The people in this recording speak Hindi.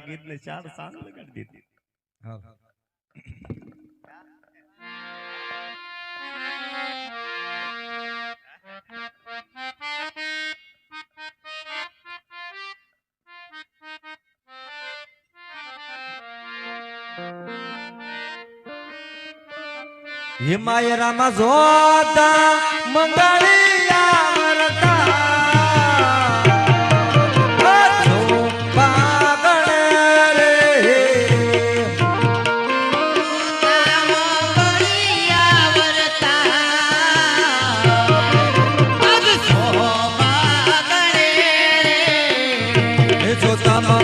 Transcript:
ગીત ને ચાર સાંજ લગાડી દીધી હિમાયરામાં જોતા મંગાળી Sotama